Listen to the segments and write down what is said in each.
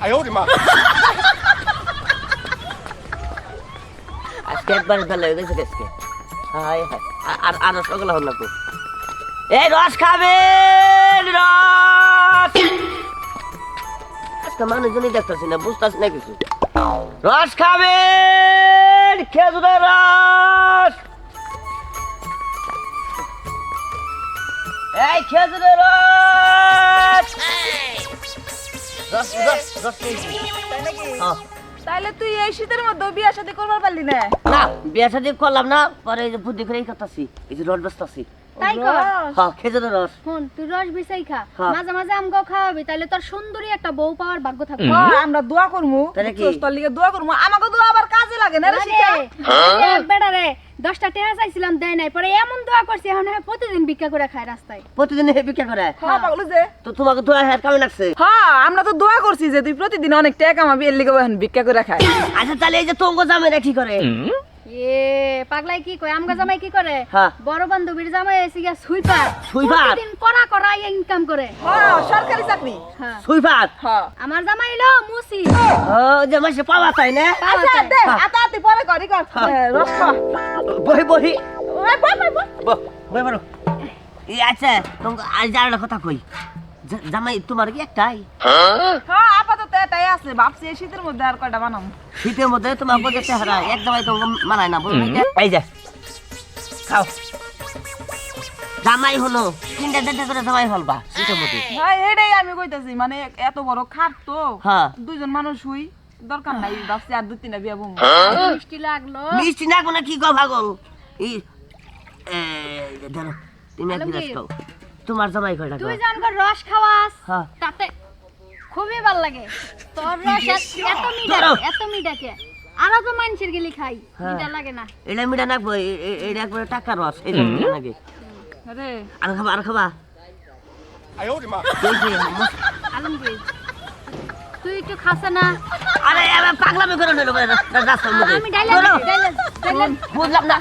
哎呦我的妈！ আজকে একবারে ফেলে হয়ে গেছে আজকে হায় হায় আর- আর আর রসগোল্লা হল না তো এই রস খাবেন রস আজকে মানুষজনই দেখতেছি না বুঝতেছি না কিছু রস খাবেন খেজুরের রস এই খেজুরের তাইলে তুই এই শীতের মধ্যে বিয়া শাদী করবার পারলি না? না, বিয়া শাদী করলাম না, পরে এই যে বুদ্ধি করে করতেছি, এই যে রড বসতাছি। তাই কর। হ্যাঁ খেজুরের রস। শুন তুই রস বিছাই খা। হ্যাঁ। মাঝে মাঝে খাওয়াবি তাহলে তোর সুন্দরী একটা বউ পাওয়ার ভাগ্য থাকবে। হ্যাঁ, আমরা দোয়া করমু। তোর লিগে দোয়া করমু। আমাকে দোয়া আবার কাজে লাগে না রে শিখা বেটা রে দশটা টেহা চাইছিলাম দেয় নাই। পরে এমন দোয়া করছি এখন হ্যাঁ প্রতিদিন ভিক্ষা করে খায় রাস্তায়। প্রতিদিন হে বিক্রি করে? হ্যাঁ পাগলু যে। তো তোমাকে তো হেয়ার কামে লাগছে? হ্যাঁ আমরা তো দোয়া করছি যে তুই প্রতিদিন অনেক টাকা কামাবি এর লিগে এখন ভিক্ষা করে খাই আচ্ছা তাহলে এই যে তঙ্গ জামাইরা কি করে? এ পাগলাই কি কয়? আমগা জামাই কি করে? হ্যাঁ। বড় বান্ধবীর জামাই এসে গিয়া সুইপার সুইপার? প্রতিদিন করা করা ইনকাম করে? হ্যাঁ সরকারি চাকরি। হ্যাঁ। সুইপাত হ্যাঁ। আমার জামাই হলো মুসি। ও যে মাসে পাওয়া চাই না? আচ্ছা দে আতা আতি পরে করি কর। রস বহি বহি। ওই, বল, বল, বল। ব- বহি আচ্ছা তোমাকে আজ আর কথা কই? জামাই তোমার কি একটাই? হ্যাঁ আপাতত এটাই আছে। ভাবছি এই শীতের মধ্যে আর কয়টা বানাবো। শীতের মধ্যে তোমার বোঝে চেহারা এক জামাই তো মানায় না বুঝলি এই যে খাও। জামাই হলো তিনটা চারটা করে জামাই হলবা শীতের মধ্যে। হ্যাঁ এটাই আমি কইতাছি মানে এত বড় খাট তো হ্যাঁ। দুইজন মানুষ হুই দরকার নাই ভাবছি আর দুই তিনটা বিয়া বমু মিষ্টি লাগল। মিষ্টি না কোনো কি গো ভাগল এই এ, ধরো তুমি এক গিলাস। খাও। তোমার জামাই কয়টা তুই জানগর রস খাওয়াস তাতে খুবই ভালো লাগে তোর রস এত মিঠা এত মিঠা কে আরও তো মানুষের গেলি খাই মিঠা লাগে না এটা মিঠা না এটা একবার টাকা রস এটা মিঠা লাগে আরে আর খাবা আর খাবা তুই একটু খাস না আরে আরে পাগলামি করে নিল রাস্তার মধ্যে বুঝলাম না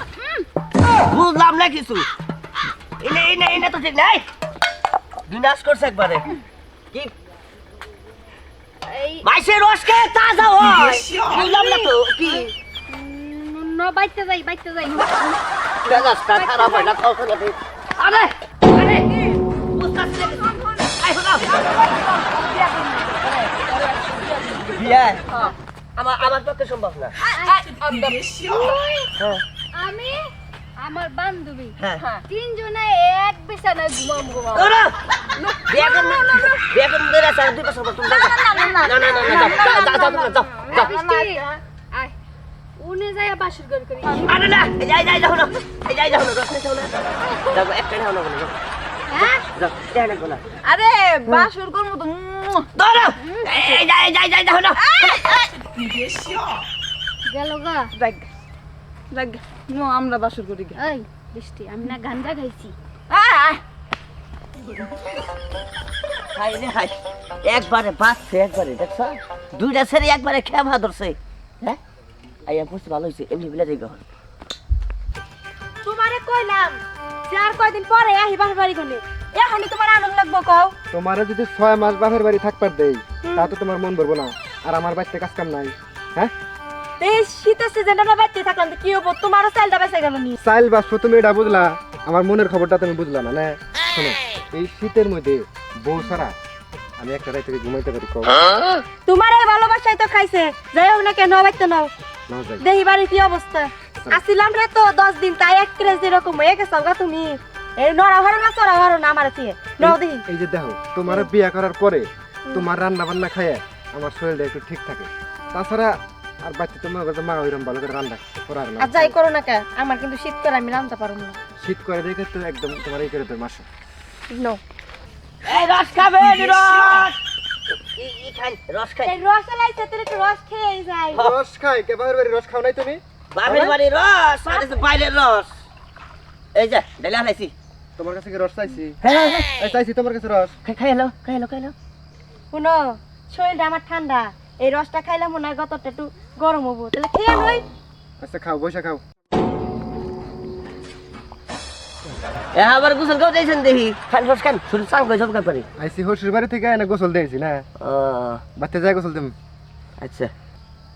বুঝলাম না কিছু এনে এনে এনে তো ঠিক নাই বিনাশ করছে একবারে। কি? এই মাইসের রস কে তাজা হয়। বুঝলাম না তো কি? ন বাইতে যাই বাইতে যাই। খারাপ হয় না কখন আরে আরে। বিয়ে? আমার আমার পক্ষে সম্ভব না। হ্যাঁ। আমি আমার বান্ধবী। হ্যাঁ। তিনজনে এক বিছানায় ঘুমাম ওরা! বিয়ে বিয়ে আর দুই বছর পর তুমি যাও। না না না না যাও যাও যাও যাও যাও। যাও আয়। উনি যাই বাসর ঘর করি। আরে না যাই যাই যাও না। যাই যাও না রস যাও না। যাও একটা নাও না বলে হ্যাঁ? যাও দেখ না গোলা আরে বাসুর করব তো ধরো যাই যাই যাই যাও না। গেল গা। নো, আমরা বাসুর করি গে। এই বৃষ্টি আমি না গাঞ্জা খাইছি। হাই রে হাই একবারে বাঁচছে একবারে দেখছ? দুইটা ছেড়ে একবারে খেয়া ভা ধরছে। হ্যাঁ? আইয়া বুঝতে ভালো হয়েছে এমনি বিলে দেখো তোমারে কইলাম যে কয়দিন পরে আহি বাপের বাড়ি গনে এখনই তোমার আনন্দ লাগবো কও। তোমারে যদি ছয় মাস বাপের বাড়ি থাকবার দেই তা তো তোমার মন ভরবো না আর আমার বাড়িতে কাজ কাম নাই হ্যাঁ? এই শীতের সিজনটা আমরা বাড়তে থাকলাম তো কি হব? তোমারও চালটা বেঁচে গেল নি। চাইল বাসো তুমি এটা বুঝলা আমার মনের খবরটা তুমি বুঝলা না না? শোনো এই! শীতের মধ্যে বউ ছাড়া আমি একটা রাইতে ঘুমাইতে পারি কও। তোমার এই ভালোবাসাই তো খাইছে। যাই হোক না কেন বাড়তে নাও। না দেহি বাড়ি কি অবস্থা? আসিলাম রে তো দশ দিন তাই এক ক্রেজ এরকম হয়ে গেছো গা তুমি। এই নড়া ঘর না চড়া ঘর না আমার চেয়ে নাও দেহি এই যে দেখো তোমার বিয়ে করার পরে তোমার রান্না বান্না খাইয়ে আমার শরীরটা একটু ঠিক থাকে। তাছাড়া আর বাচ্চা তোমার কাছে মা ওইরকম ভালো করে রান্না করার না। আর যাই করো না কে আমার কিন্তু শীত করে আমি রান্না পারো না। শীত করে দেখে তো একদম তোমার এই করে তোর মাসে নো এই রস খাই এই রস লাইছে তোর একটু রস খেয়ে যাই। রস খাই কে বাপের বাড়ি রস খাও নাই তুমি? বাপের বাড়ি রস আর যে বাইরের রস। এই যে ডালে হালাইছি তোমার কাছে কি রস চাইছি? হ্যাঁ হ্যাঁ চাইছি তোমার কাছে রস। খাই খাই এলো খাই এলো খাই এলো। শুনো শরীরটা আমার ঠান্ডা। এই রসটা খাইলাম মনে হয় গতটা একটু গরম হব তাহলে খেয়ে নই আচ্ছা খাও বসে খাও। এ আবার গোসল কেউ দিয়েছেন দেখি? খান ফস খান শুধু চাং করে সব পারি আইসি হসুর বাড়ি থেকে এনে গোসল দিয়েছি না? গোসল দিম আচ্ছা।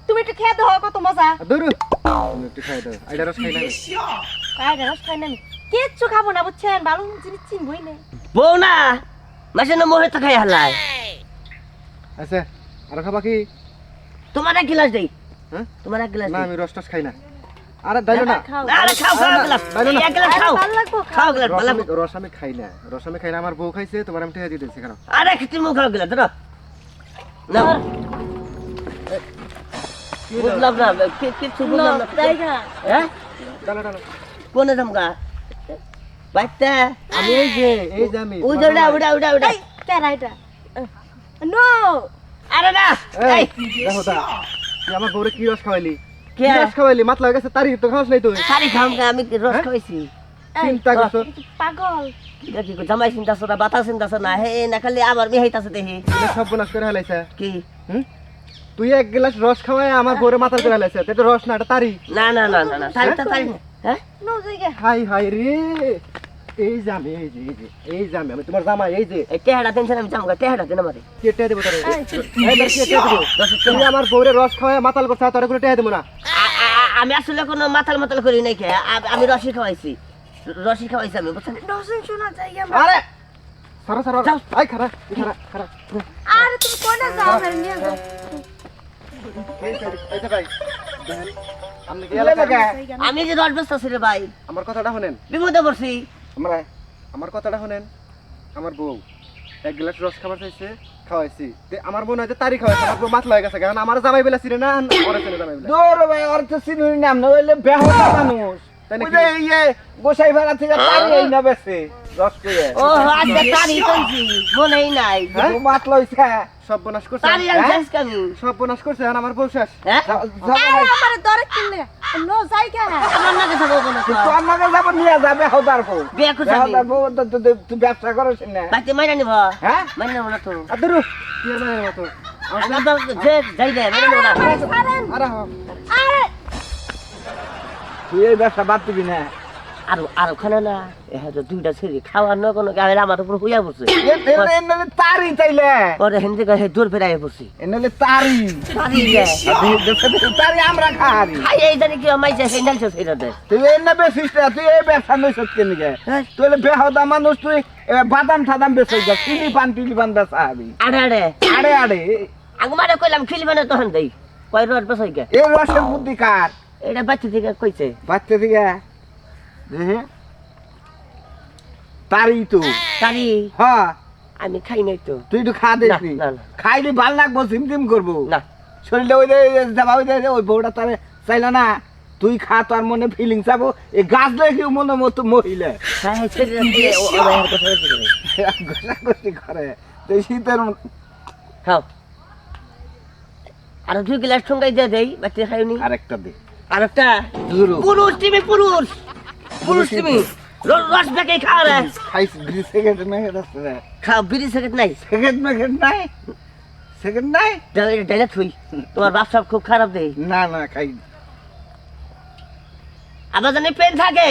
তুমি একটু খেয়ে দাও কত মজা। দূর তুমি একটু খাই দাও আইডা রস খাই না কাই রস খাই না আমি। কিচ্ছু খাব না বুঝছেন? ভালো জিনিস চিনবই না। বউ না মাসে না মোহে তো খাই হালাই আচ্ছা আর খাবা কি? তোমার এক গিলাস দেই। হ্যাঁ? তোমার এক গিলাস না আমি রস টস খাই না। আরে দাইলো না। খাও। আরে খাও খাও গিলাস। দাইলো না। এক গিলাস খাও। খাও। গিলাস ভালো আমি রস আমি খাই না। রস আমি খাই না আমার বউ খাইছে তোমার আমি টেহা দিয়ে দিয়েছি কেন আরে কিছু মুখ খাও গিলাস ধরো। না বুঝলাম না কি- কিচ্ছু বুঝলাম না। হ্যাঁ? কোনে জামগা বাইতে আমি এই যে এই যে আমি উড়া উড়া উড়া উড়া উড়া। এই কেরা এটা নো। আরে না। এই এই। দেখো তা তুই আমার বউরে কি রস খাওয়াইলি? কে রস খাওয়াইলি? মাতলা হয়ে গেছে তারি তো খাওয়াস নাই তুই। সারি খাম আমি কি রস হ্যাঁ? খাইছি চিন্তা করছ? পাগল। জামাই চিন্তা না বাতা চিন্তা না? হে না খালি আবার মিহাইতাছে দেখি। এটা সব বনাস করে হেলাইছে। কি? হুম? তুই এক গ্লাস রস খাওয়াই আমার বউরে মাথার করে হেলাইছে। এটা রস না এটা তারি। না না না না না তারি তারি হ্যাঁ? হাই হাই রে। এই যে আমি এই যে এই যে এই যে আমি আমি তোমার জামাই এই যে। এই টেহাটা টেনশন আমি জামগা টেহাটা দেন আমারে। কেটে দেবো তোরে। তুমি আমার বউরে রস খাওয়াই মাতাল করছে তোরে টেহা দেবো না। আমি আসলে কোনো মাতাল মাতাল করি নাই কে। আমি রসি খাওয়াইছি। রসি খাওয়াইছি আমি বুঝছেন? শোনা জায়গা আরে! সারা সারা আই খারা খারা খারা আরে তুমি কোনে যাও? নিয়ে যাও। আমি যে রস বেচতেছি রে ভাই আমার কথাটা শুনেন। বিপদে পড়ছি। আমরা আমার কথাটা শোনেন আমার বউ এক গ্লাস রস খাবার চাইছে খাওয়াইছি। তে আমার মনে হয় যে তারিখ খাওয়াইছে আমার বউ হয়ে গেছে কারণ আমার জামাই বেলা চিনে না ওরা জামাই বেলা। দৌড় ভাই ওর তো চিনুই নাম না হইলে বেহতা মানুষ। তাই না গোসাই ভাড়া থেকে এই না বেছে রস পেয়ে ও আজকে তারি টানছি মনেই নাই। হ্যাঁ? মাত লইছে সব বনাশ করছে। তারি সব বনাশ করছে আর আমার বউ শেষ। হ্যাঁ? দরে কিনলে। নো জায়গা। আমার নাকি সব বলো তো। আমাকে যাব নিয়ে যাবে হদার বউ। বিয়ে করছি আমি। বউ তো তো- তো- তুই ব্যবসা করিস না। বাড়িতে মাইনা নিব। হ্যাঁ? মাইনা নেব না তো। আদরু কি আর মতো আমার বাবা যে যাই দে মাইনা নেব না। আরে আরে। তুই এই ব্যবসা বাদ দিবি না। আর আর ওখানে না এ হয়তো দুইটা ছেড়ে খাওয়ার না কোনো গাড়ি আমার উপর হইয়া পড়ছে। এনে তারি তাইলে। পরে হেন থেকে হে দূর ফেরাই পড়ছি। এনে তারি। তারি দে তারি আমরা খাহারি খাই এই জানি কি মাই যাই সেন্ডাল চো সেটা দে। তুই এনে বেশিস না তুই এই ব্যবসা নই সত্যি নিকে। তুই হলে বেহদা মানুষ তুই বাদাম বেচে যা চিনি পান টিলি পান বেচা আড়ে আড়ে আরে। আগুমারে কইলাম খিলি মানে তখন দেই কয় রড বসাই গে? এই রসের বুদ্ধি কার? এটা বাচ্চা থেকে কইছে। বাচ্চা দেখে তারি তো। তারি হ্যাঁ। আমি খাই নাই তো। তুই একটু খা না। খাইলে ভালো লাগবো ঝিমঝিম করব। না। শরীরটা ওই যাবা ওই ওই বউটা তারে চাইলা না তুই খা তোর মনে ফিলিং চাবো। এই গাছ দেখি মনে মতো মহিলা। করে। ঘষাঘষি শীতের খাও। আর দুই গ্লাস ঠুঙ্গাই দিয়ে দেই বাচ্চা খাইনি আরেকটা দে। আর একটা দুরু পুরুষ তুমি পুরুষ। পুরুষ তুমি। রস বেঁকে খাও রে খাইছি দুই সেকেন্ড মেঘেট আছে রে খাও বিড়ি সেকেন্ড নাই। সেকেন্ড মেঘেট নাই। সেকেন্ড নাই? ডাইলে থুই। তোমার বাপসা খুব খারাপ দেই। না না খাই আবার জানি পেন থাকে।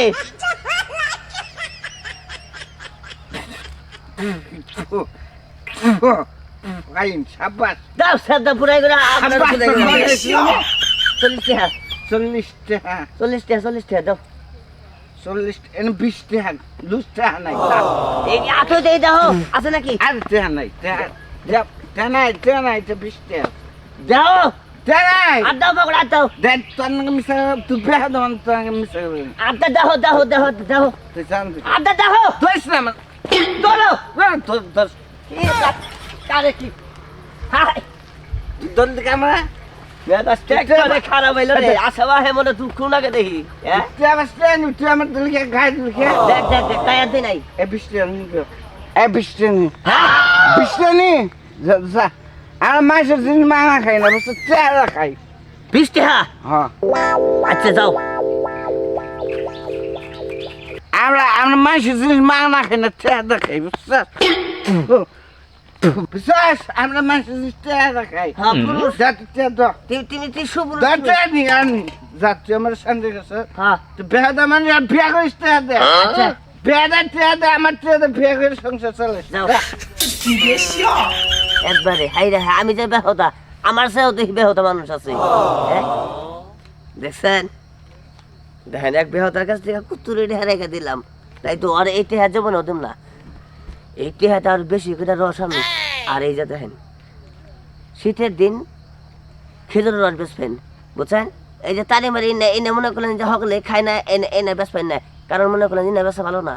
খাইন সাব্বাস। দাও সাদা পুরাই করে আপনার চল্লিশ টাকা চল্লিশ টাকা চল্লিশ টাকা চল্লিশ টাকা দাও। চল্লিশ বিশ টাকা লুজ টাকা নাই। এই আটো দেই দাও আছে নাকি? আর টাকা নাই টাকা নাই টাকা নাই বিশ টাকা দাও টাকা নাই। দেখ নাকি নাকি খারাপ হইল রে। আসবা হে মনে তুই খুনাকে দেখি হ্যাঁ? আমার দিকে গায়ে দিকে দেখ দেখ দেখ তাই আনতে নাই। এ বিশ এ নি হ্যাঁ? যা আর মাছের জিনিস মাঙা খাই না বুঝছ চেহারা খাই। বিশ হ্যাঁ? আচ্ছা যাও। আমরা আমরা মাছের জিনিস মাঙা খাই না চেহারা খাই বুঝছ? হ্যাঁ, হ্যাঁ মানে আচ্ছা। আমার সংসার চলে যাও। একবারে হাই আমি যে বেহতা আমার সেও দেখি বেহতা মানুষ আছে। হ্যাঁ? দেখছেন? দেখেন এক বেহতার কাছ থেকে কুতুরে রেখে দিলাম। তাই তো আর এই টেহা যাব না ওদের না। এই টেহাটা আর বেশি করে রস আমি আর এই যে দেখেন, শীতের দিন খেজুর রস বেসবেন বুঝছেন? এই যে তালি মারি এনে মনে করলেন যে হকলে খায় না, এনে এনে বেসবেন না। কারণ মনে করলেন যে বেসা ভালো না।